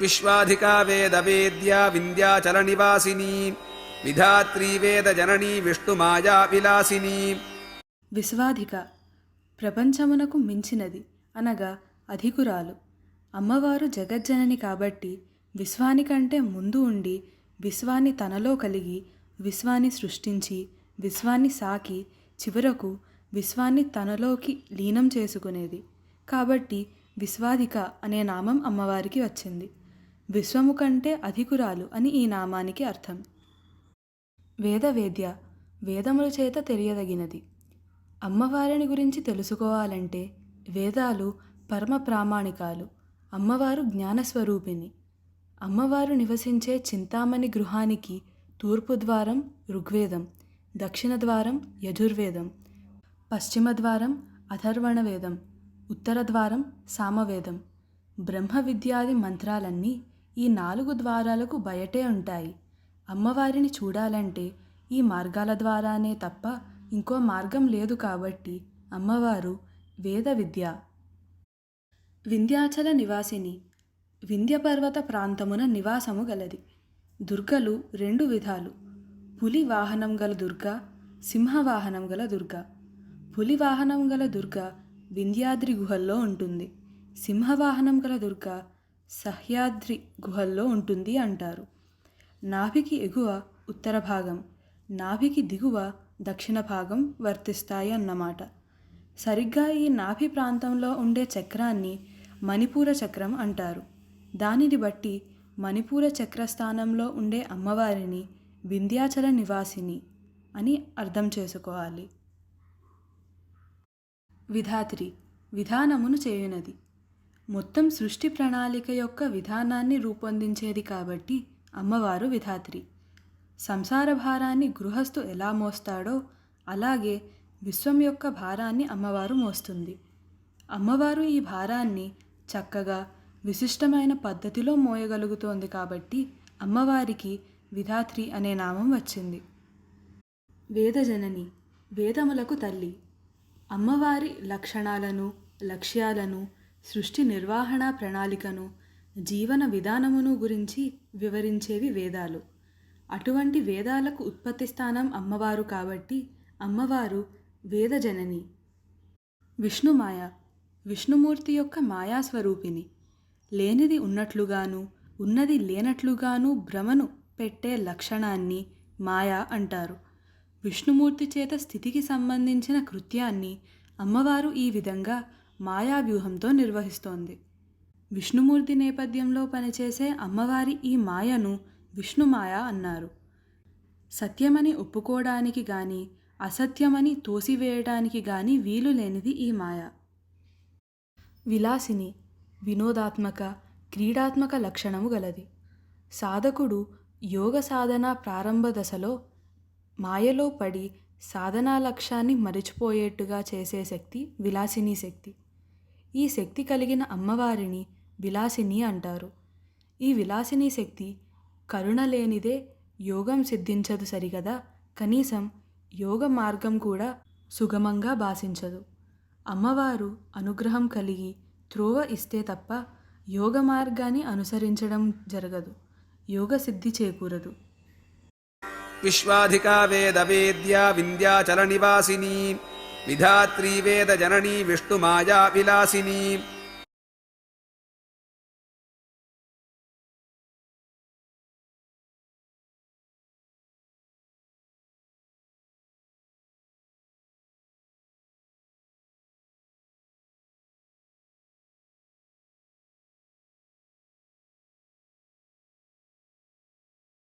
విశ్వాధికా వేదవేద్యా వింధ్యాచలనివాసిని విధాత్రీ వేదజననీ విష్ణుమాయా విలాసిని. విశ్వాధిక ప్రపంచమునకు మించినది అనగా అధికురాలు. అమ్మవారు జగజ్జనని కాబట్టి విశ్వానికంటే ముందు ఉండి విశ్వాన్ని తనలో కలిగి విశ్వాన్ని సృష్టించి విశ్వాన్ని సాకి చివరకు విశ్వాన్ని తనలోకి లీనం చేసుకునేది. కాబట్టి విశ్వాధిక అనే నామం అమ్మవారికి వచ్చింది. విశ్వము కంటే అధికురాలు అని ఈ నామానికి అర్థం. వేదవేద్య వేదముల చేత తెలియదగినది. అమ్మవారిని గురించి తెలుసుకోవాలంటే వేదాలు పరమ ప్రామాణికాలు. అమ్మవారు జ్ఞానస్వరూపిణి. అమ్మవారు నివసించే చింతామణి గృహానికి తూర్పు ద్వారం ఋగ్వేదం దక్షిణ ద్వారం యజుర్వేదం పశ్చిమ ద్వారం అథర్వణ వేదం ఉత్తర ద్వారం సామవేదం బ్రహ్మ విద్యాది మంత్రాలన్నీ ఈ నాలుగు ద్వారాలకు బయటే ఉంటాయి. అమ్మవారిని చూడాలంటే ఈ మార్గాల ద్వారానే తప్ప ఇంకో మార్గం లేదు కాబట్టి అమ్మవారు వేద విద్య. వింధ్యాచల నివాసిని. వింధ్యపర్వత ప్రాంతమున నివాసము గలది. దుర్గలు రెండు విధాలు. పులి వాహనం గల దుర్గ సింహవాహనం గల దుర్గ. పులి వాహనం గల దుర్గ వింధ్యాద్రి గుహల్లో ఉంటుంది. సింహవాహనం గల దుర్గ సహ్యాద్రి గుహల్లో ఉంటుంది అంటారు. నాభికి ఎగువ ఉత్తర భాగం నాభికి దిగువ దక్షిణ భాగం వర్తిస్తాయి అన్నమాట. సరిగ్గా ఈ నాభి ప్రాంతంలో ఉండే చక్రాన్ని మణిపూర చక్రం అంటారు. దానిని బట్టి మణిపూర చక్రస్థానంలో ఉండే అమ్మవారిని వింధ్యాచల నివాసిని అని అర్థం చేసుకోవాలి. విధాత్రి విధానమును చేయునది. మొత్తం సృష్టి ప్రణాళిక యొక్క విధానాన్ని రూపొందించేది కాబట్టి అమ్మవారు విధాత్రి. సంసార భారాన్ని గృహస్థు ఎలా మోస్తాడో అలాగే విశ్వం యొక్క భారాన్ని అమ్మవారు మోస్తుంది. అమ్మవారు ఈ భారాన్ని చక్కగా విశిష్టమైన పద్ధతిలో మోయగలుగుతోంది కాబట్టి అమ్మవారికి విధాత్రి అనే నామం వచ్చింది. వేదజనని వేదములకు తల్లి. అమ్మవారి లక్షణాలను లక్ష్యాలను సృష్టి నిర్వహణ ప్రణాళికను జీవన విధానమును గురించి వివరించేవి వేదాలు. అటువంటి వేదాలకు ఉత్పత్తి స్థానం అమ్మవారు కాబట్టి అమ్మవారు వేదజనని. విష్ణుమాయ విష్ణుమూర్తి యొక్క మాయాస్వరూపిణి. లేనిది ఉన్నట్లుగాను ఉన్నది లేనట్లుగాను భ్రమను పెట్టే లక్షణాన్ని మాయా అంటారు. విష్ణుమూర్తి చేత స్థితికి సంబంధించిన కృత్యాన్ని అమ్మవారు ఈ విధంగా మాయావ్యూహంతో నిర్వహిస్తోంది. విష్ణుమూర్తి నేపథ్యంలో పనిచేసే అమ్మవారి ఈ మాయను విష్ణుమాయ అన్నారు. సత్యమని ఒప్పుకోవడానికి గాని అసత్యమని తోసివేయడానికి గాని వీలు లేనిది ఈ మాయ. విలాసిని వినోదాత్మక క్రీడాత్మక లక్షణము గలది. సాధకుడు యోగ సాధన ప్రారంభ దశలో మాయలో పడి సాధనా లక్ష్యాన్ని మరిచిపోయేట్టుగా చేసే శక్తి విలాసిని శక్తి. ఈ శక్తి కలిగిన అమ్మవారిని విలాసిని అంటారు. ఈ విలాసిని శక్తి కరుణ లేనిదే యోగం సిద్ధించదు సరిగదా? కనీసం యోగ మార్గం కూడా సుగమంగా భాషించదు అమ్మవారు అనుగ్రహం కలిగి త్రోవ ఇస్తే తప్ప యోగ మార్గాన్ని అనుసరించడం జరగదు. యోగ సిద్ధి చేకూరదు. విశ్వాధికా వేద వేద్యా వింధ్యాచలనివాసిని విధాత్రీ विधात्रीवेदजननी विष्णुमायाविलासिनी।